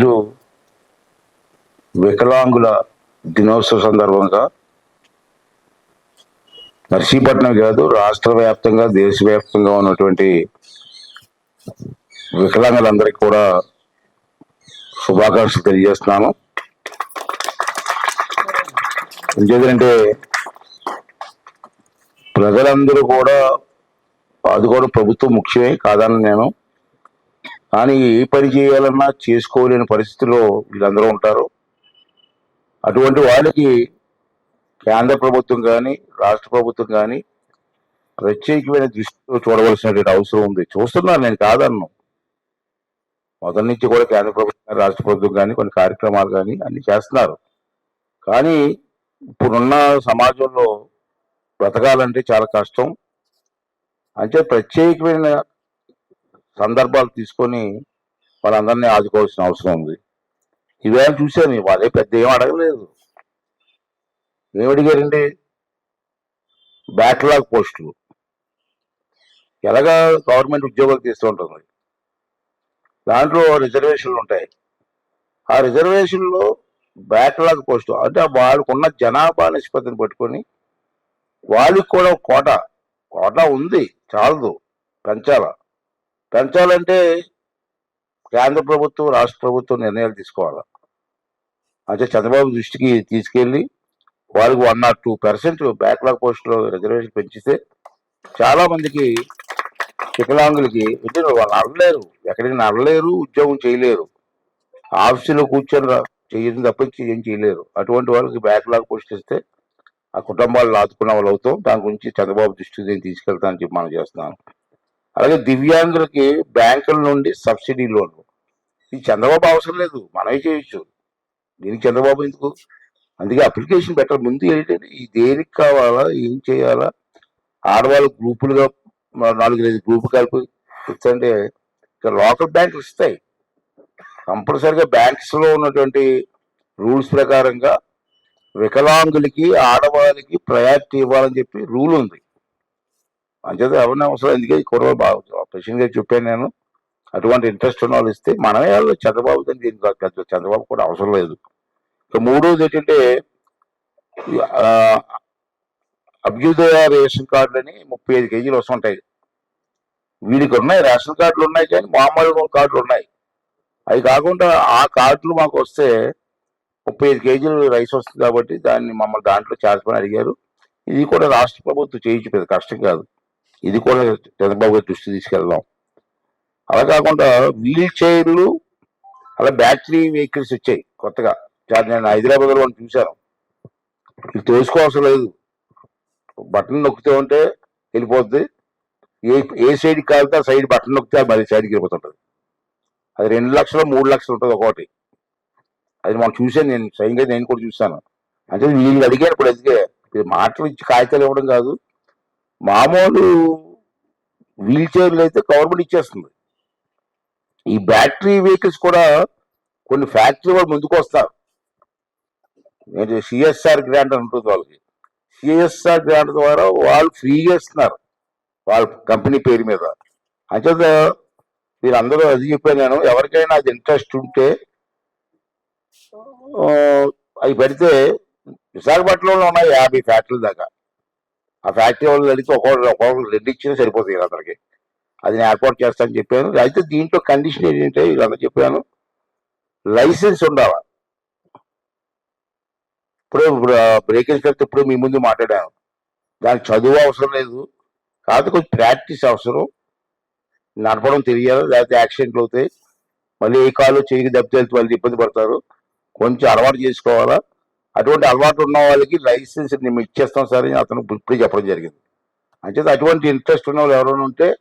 ఈరోజు వికలాంగుల దినోత్సవ సందర్భంగా నర్సీపట్నం కాదు రాష్ట్ర వ్యాప్తంగా దేశవ్యాప్తంగా ఉన్నటువంటి వికలాంగులందరికీ కూడా శుభాకాంక్షలు తెలియజేస్తున్నాను. ఎందుకంటే ప్రజలందరూ కూడా ఆదుకోవడం ప్రభుత్వం ముఖ్యమే కాదని నేను. కానీ ఏ పని చేయాలన్నా చేసుకోలేని పరిస్థితిలో వీళ్ళందరూ ఉంటారు. అటువంటి వాళ్ళకి కేంద్ర ప్రభుత్వం కానీ రాష్ట్ర ప్రభుత్వం కానీ ప్రత్యేకమైన దృష్టితో చూడవలసినటువంటి అవసరం ఉంది. చూస్తున్నాను నేను కాదన్ను. మొదటి నుంచి కూడా కేంద్ర ప్రభుత్వం రాష్ట్ర ప్రభుత్వం కానీ కొన్ని కార్యక్రమాలు కానీ అన్ని చేస్తున్నారు. కానీ ఇప్పుడున్న సమాజంలో బ్రతకాలంటే చాలా కష్టం. అంటే ప్రత్యేకమైన సందర్భాలు తీసుకొని వాళ్ళందరినీ ఆదుకోవాల్సిన అవసరం ఉంది. ఇవేళ చూశాను వాళ్ళే పెద్ద ఏం అడగలేదు. ఏమడిగారండి? బ్యాక్లాగ్ పోస్టులు. ఎలాగా గవర్నమెంట్ ఉద్యోగాలు తీస్తూ ఉంటుంది దాంట్లో రిజర్వేషన్లు ఉంటాయి. ఆ రిజర్వేషన్లో బ్యాక్లాగ్ పోస్టు అంటే వాళ్ళకున్న జనాభా నిష్పత్తిని పట్టుకొని వాళ్ళకి కూడా కోట. కోట ఉంది చాలదు పెంచాల? పెంచాలంటే కేంద్ర ప్రభుత్వం రాష్ట్ర ప్రభుత్వం నిర్ణయాలు తీసుకోవాలి. అంటే చంద్రబాబు దృష్టికి తీసుకెళ్ళి వాళ్ళకి one or two percent backlog పోస్టులో రిజర్వేషన్ పెంచితే చాలా మందికి వికలాంగులకి ఉద్యోగం వాళ్ళు నడలేరు ఎక్కడికి నడలేరు ఉద్యోగం చేయలేరు. ఆఫీసులో కూర్చొని రా- చేయడం తప్పించి ఏం చేయలేరు. అటువంటి వాళ్ళకి బ్యాక్లాగ్ పోస్ట్ ఇస్తే ఆ కుటుంబాలు ఆదుకున్న వాళ్ళు అవుతాం. దాని గురించి చంద్రబాబు దృష్టికి నేను తీసుకెళ్తానని చెప్పి మనం చేస్తున్నాను. అలాగే దివ్యాంగులకి బ్యాంకుల నుండి సబ్సిడీ లోన్లు ఇది చంద్రబాబు అవసరం లేదు మనమే చేయొచ్చు. దీనికి చంద్రబాబు ఎందుకు? అందుకే అప్లికేషన్ పెట్టాలి. ముందు ఏంటంటే ఈ దేనికి కావాలా ఏం చేయాలా? ఆడవాళ్ళు గ్రూపులుగా నాలుగు ఐదు గ్రూపు కలిపి ఇస్తుంటే ఇక్కడ లోకల్ బ్యాంకులు ఇస్తాయి కంపల్సరిగా బ్యాంక్స్లో ఉన్నటువంటి రూల్స్ ప్రకారంగా వికలాంగులకి ఆడవాళ్ళకి ప్రయారిటీ ఇవ్వాలని చెప్పి రూల్ ఉంది. అంచేత ఎవరిని అవసరం ఎందుకే ఈ కూరగాయలు బాగా ప్రెసిడెంట్ చెప్పాను నేను. అటువంటి ఇంట్రెస్ట్ ఉన్న వాళ్ళు ఇస్తే మనమే వాళ్ళు చంద్రబాబు దీనికి పెద్ద చంద్రబాబు కూడా అవసరం లేదు. ఇక మూడోది ఏంటంటే అభ్యుదయ రేషన్ కార్డులని ముప్పై ఐదు కేజీలు వస్తుంటాయి. వీడికి ఉన్నాయి రేషన్ కార్డులు ఉన్నాయి కానీ మామూలు కార్డులు ఉన్నాయి. అవి కాకుండా ఆ కార్డులు మాకు వస్తే ముప్పై ఐదు కేజీలు రైస్ వస్తుంది కాబట్టి దాన్ని మమ్మల్ని దాంట్లో చేర్చమని అడిగారు. ఇది కూడా రాష్ట్ర ప్రభుత్వం చేయించి కష్టం కాదు. ఇది కూడా చంద్రబాబు గారి దృష్టి తీసుకెళ్దాం. అలా కాకుండా వీల్ చైర్లు అలా బ్యాటరీ వెహికల్స్ వచ్చాయి కొత్తగా. చాలా నేను హైదరాబాద్లో చూశాను. ఇది తెలుసుకోవాల్సిన లేదు. బటన్ నొక్కితే ఉంటే వెళ్ళిపోద్ది. ఏ ఏ సైడ్కి కాలితే ఆ సైడ్ బటన్ నొక్కితే మరి సైడ్కి వెళ్ళిపోతుంటుంది. అది రెండు లక్షలు మూడు లక్షలు ఉంటుంది ఒకటి అది మనం చూసాను నేను స్వయంగా నేను కూడా చూశాను. అంటే వీళ్ళు అడిగారు ఇప్పుడు అందుకే మాటలు ఇచ్చి కాగితాలు ఇవ్వడం కాదు. మామూలు వీల్ చైర్లు అయితే గవర్నమెంట్ ఇచ్చేస్తుంది. ఈ బ్యాటరీ వెహికల్స్ కూడా కొన్ని ఫ్యాక్టరీ వాళ్ళు ముందుకు వస్తారు నేను సిఎస్ఆర్ గ్రాంట్ అంటుంది వాళ్ళకి. సిఎస్ఆర్ గ్రాంట్ ద్వారా వాళ్ళు ఫ్రీగా ఇస్తున్నారు వాళ్ళ కంపెనీ పేరు మీద. అంచేత వీరందరూ అది చెప్పాను నేను ఎవరికైనా అది ఇంట్రెస్ట్ ఉంటే అవి పెడితే విశాఖపట్నంలో ఉన్నాయి యాభై ఫ్యాక్టరీల దాకా. ఆ ఫ్యాక్టరీ వాళ్ళు అడిగితే ఒక్కొక్కరు ఒక్కొక్కరు రెండు ఇచ్చినా సరిపోతుంది వీళ్ళందరికీ అది నేను ఏర్పాటు చేస్తానని చెప్పాను. అయితే దీంట్లో కండిషన్ ఏంటంటే వీళ్ళందరూ చెప్పాను. లైసెన్స్ ఉండాలి? ఇప్పుడు ఇప్పుడు బ్రేక్ ఇన్స్పెక్టర్ ఇప్పుడు మీ ముందు మాట్లాడాను. దానికి చదువు అవసరం లేదు. కాకపోతే కొంచెం ప్రాక్టీస్ అవసరం. నడపడం తెలియాలి. లేకపోతే యాక్సిడెంట్లు అవుతాయి. మళ్ళీ ఏ కాలు చేయికి దెబ్బతెళ్తే వాళ్ళు ఇబ్బంది పడతారు. కొంచెం అలవాటు చేసుకోవాలా? అటువంటి అలవాటు ఉన్న వాళ్ళకి లైసెన్స్ మేము ఇచ్చేస్తాం సార్ అని అతను ఇప్పుడే చెప్పడం జరిగింది. అంచేత అటువంటి ఇంట్రెస్ట్ ఉన్న వాళ్ళు ఎవరైనా ఉంటే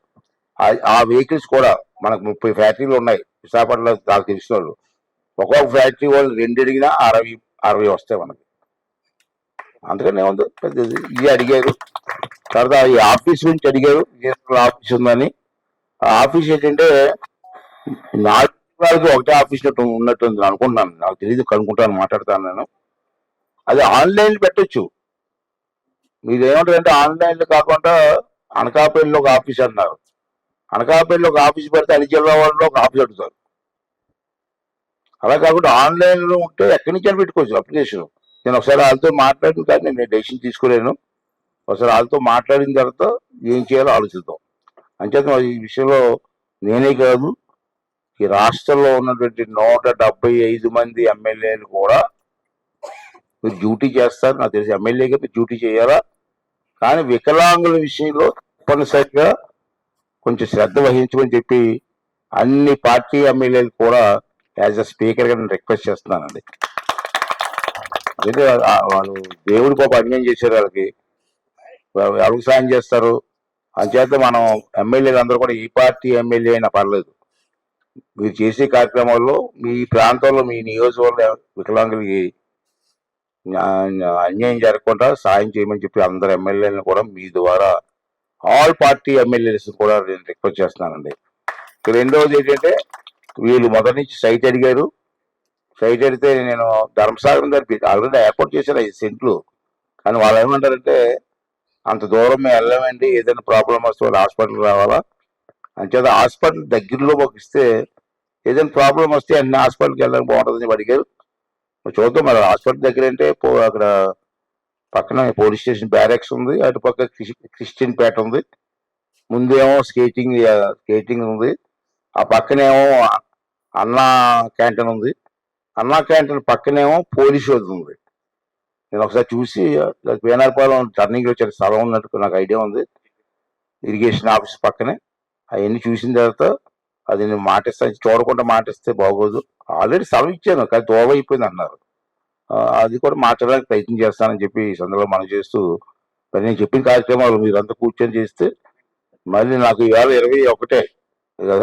ఆ- వెహికల్స్ కూడా మనకు ముప్పై ఫ్యాక్టరీలు ఉన్నాయి. విశాఖపట్నంలో నాకు తెలిసిన వాళ్ళు. ఒక్కొక్క ఫ్యాక్టరీ వాళ్ళు రెండు అడిగినా అరవై అరవై వస్తాయి మనకి. అందుకని ఏముంది పెద్దది. ఇది అడిగారు. తర్వాత ఈ ఆఫీస్ నుంచి అడిగారు. ఆఫీస్ ఉందని. ఆ ఆఫీస్ ఏంటంటే నాలుగు వాళ్ళకి ఒకటే ఆఫీస్ ఉన్నట్టు ఉన్నట్టు ఉంది అనుకుంటున్నాను. నాకు తెలియదు కనుక్కుంటాను మాట్లాడతాను నేను. అది ఆన్లైన్ పెట్టచ్చు. మీరు ఏమంటారంటే ఆన్లైన్ కాకుండా అనకాపల్లిలో ఒక ఆఫీస్ అన్నారు. అనకాపల్లిలో ఒక ఆఫీస్ పెడితే అన్ని ఒక ఆఫీస్ అడుగుతారు. అలా కాకుండా ఆన్లైన్లో ఉంటే ఎక్కడి నుంచి అని పెట్టుకోవచ్చు అప్లికేషన్. నేను ఒకసారి వాళ్ళతో మాట్లాడిన కానీ నేను డెసిషన్ తీసుకోలేను. ఒకసారి వాళ్ళతో మాట్లాడిన తర్వాత ఏం చేయాలో ఆలోచిద్దాం. అంచేత ఈ విషయంలో నేనే కాదు ఈ రాష్ట్రంలో ఉన్నటువంటి నూట డెబ్బై ఐదు మంది ఎమ్మెల్యేలు కూడా మీరు డ్యూటీ చేస్తారు నాకు తెలిసి ఎమ్మెల్యేగా మీరు డ్యూటీ చేయాలా? కానీ వికలాంగుల విషయంలో తప్పనిసరిగా కొంచెం శ్రద్ధ వహించమని చెప్పి అన్ని పార్టీ ఎమ్మెల్యేలు కూడా యాజ్ అ స్పీకర్గా నేను రిక్వెస్ట్ చేస్తున్నానండి. అదే వాళ్ళు దేవుడి పాప అన్యాయం చేశారు వాళ్ళకి. ఎవరికి సాయం చేస్తారు? అంచేత మనం ఎమ్మెల్యేలు అందరూ కూడా ఈ పార్టీ ఎమ్మెల్యే అయినా పర్లేదు. మీరు చేసే కార్యక్రమాల్లో మీ ప్రాంతంలో మీ నియోజకవర్గ వికలాంగులకి అన్యాయం జరగకుండా సాయం చేయమని చెప్పి అందరు ఎమ్మెల్యేలను కూడా మీ ద్వారా ఆల్ పార్టీ ఎమ్మెల్యేస్ కూడా నేను రిక్వెస్ట్ చేస్తున్నానండి. రెండవది ఏంటంటే వీళ్ళు మొదటి నుంచి సైట్ అడిగారు. సైట్ అడిగితే నేను ధర్మసాగరం దగ్గర ఆల్రెడీ ఏర్పాటు చేశారు ఐదు సెంట్లు. కానీ వాళ్ళు ఏమంటారంటే అంత దూరం మేము వెళ్ళామండి ఏదైనా ప్రాబ్లం వస్తే వాళ్ళు హాస్పిటల్ రావాలా? అంచేత హాస్పిటల్ దగ్గరలో మాకు ఇస్తే ఏదైనా ప్రాబ్లం వస్తే అన్ని హాస్పిటల్కి వెళ్ళడానికి బాగుంటుందని అడిగారు. చూద్దాం మరి హాస్పిటల్ దగ్గర అంటే పో అక్కడ పక్కన పోలీస్ స్టేషన్ బ్యారెక్స్ ఉంది అటు పక్క క్రిస్- క్రిస్టియన్ పేట ఉంది. ముందేమో స్కేటింగ్ స్కేటింగ్ ఉంది. ఆ పక్కనేమో అన్నా క్యాంటీన్ ఉంది. అన్నా క్యాంటీన్ పక్కనేమో పోలీస్ ఉంది. నేను ఒకసారి చూసి వేనారపాలెం టర్నింగ్ వచ్చే స్థలం ఉన్నట్టు నాకు ఐడియా ఉంది. ఇరిగేషన్ ఆఫీస్ పక్కనే. అవన్నీ చూసిన తర్వాత అది నేను మాటిస్తాను చూడకుండా మాటిస్తే బాగోదు. ఆల్రెడీ సెలవు ఇచ్చాను కానీ దోవ అయిపోయింది అన్నారు అది కూడా మార్చడానికి ప్రయత్నం చేస్తానని చెప్పి ఈ సందర్భంలో మనం చేస్తూ మరి నేను చెప్పిన కార్యక్రమాలు మీరంతా కూర్చొని చేస్తే మళ్ళీ నాకు ఇవాళ ఇరవై ఒకటే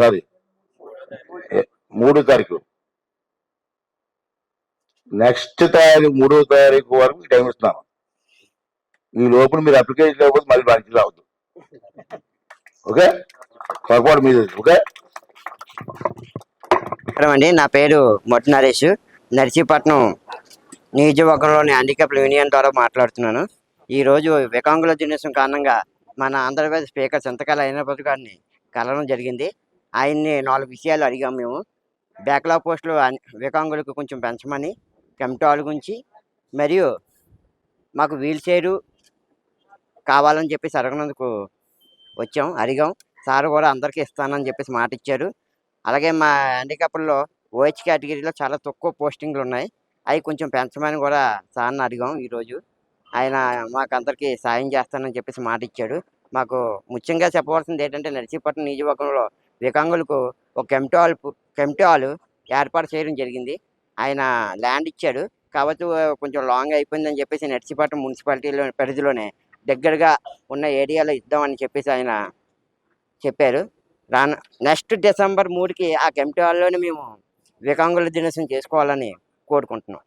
సారీ మూడో తారీఖు. నెక్స్ట్ తారీఖు మూడో తారీఖు వరకు టైం ఇస్తున్నాను. ఈ లోపల మీరు అప్లికేషన్ లేకపోతే మళ్ళీ బ్రాంచ్ రావద్దు. ఓకే? పొరపాటు మీద ఓకే? అండి. నా పేరు మొట్ట నరేష్. నర్సీపట్నం నియోజకవర్గంలోని హ్యాండిక్యాప్ యూనియన్ ద్వారా మాట్లాడుతున్నాను. ఈరోజు వికాంగుల దినోత్సవం కారణంగా మన ఆంధ్రప్రదేశ్ స్పీకర్ సంతకాల అయినప్పటి గారిని కలవడం జరిగింది. ఆయన్ని నాలుగు విషయాలు అడిగాం మేము. బ్యాక్లాగ్ పోస్టులు వికాంగులకు కొంచెం పెంచమని కెమ్టాల్ గురించి మరియు మాకు వీల్ చైరు కావాలని చెప్పేసి అడగనందుకు వచ్చాం అడిగాం. సార్ కూడా అందరికీ ఇస్తానని చెప్పేసి మాట ఇచ్చారు అలాగే మా హ్యాండిక్యాప్లో ఓహెచ్ కేటగిరీలో చాలా తక్కువ పోస్టింగ్లు ఉన్నాయి. అవి కొంచెం పెంచమని కూడా సార్ని అడిగాం ఈరోజు. ఆయన మాకు అందరికీ సాయం చేస్తానని చెప్పేసి మాట ఇచ్చాడు. మాకు ముఖ్యంగా చెప్పవలసింది ఏంటంటే నర్సీపట్నం నియోజకవర్గంలో వికాంగులకు ఒక కెమిటీ హాల్ కెమిటీ హాల్ ఏర్పాటు చేయడం జరిగింది. ఆయన ల్యాండ్ ఇచ్చాడు. కాబట్టి కొంచెం లాంగ్ అయిపోయిందని చెప్పేసి నర్సీపట్నం మున్సిపాలిటీలో పరిధిలోనే దగ్గరగా ఉన్న ఏరియాలో ఇద్దామని చెప్పేసి ఆయన చెప్పారు. రాన నెక్స్ట్ డిసెంబర్ మూడుకి ఆ కెమిటీ హాల్లోనే మేము వికలాంగుల దినోత్సవం చేసుకోవాలని కోరుకుంటున్నాం.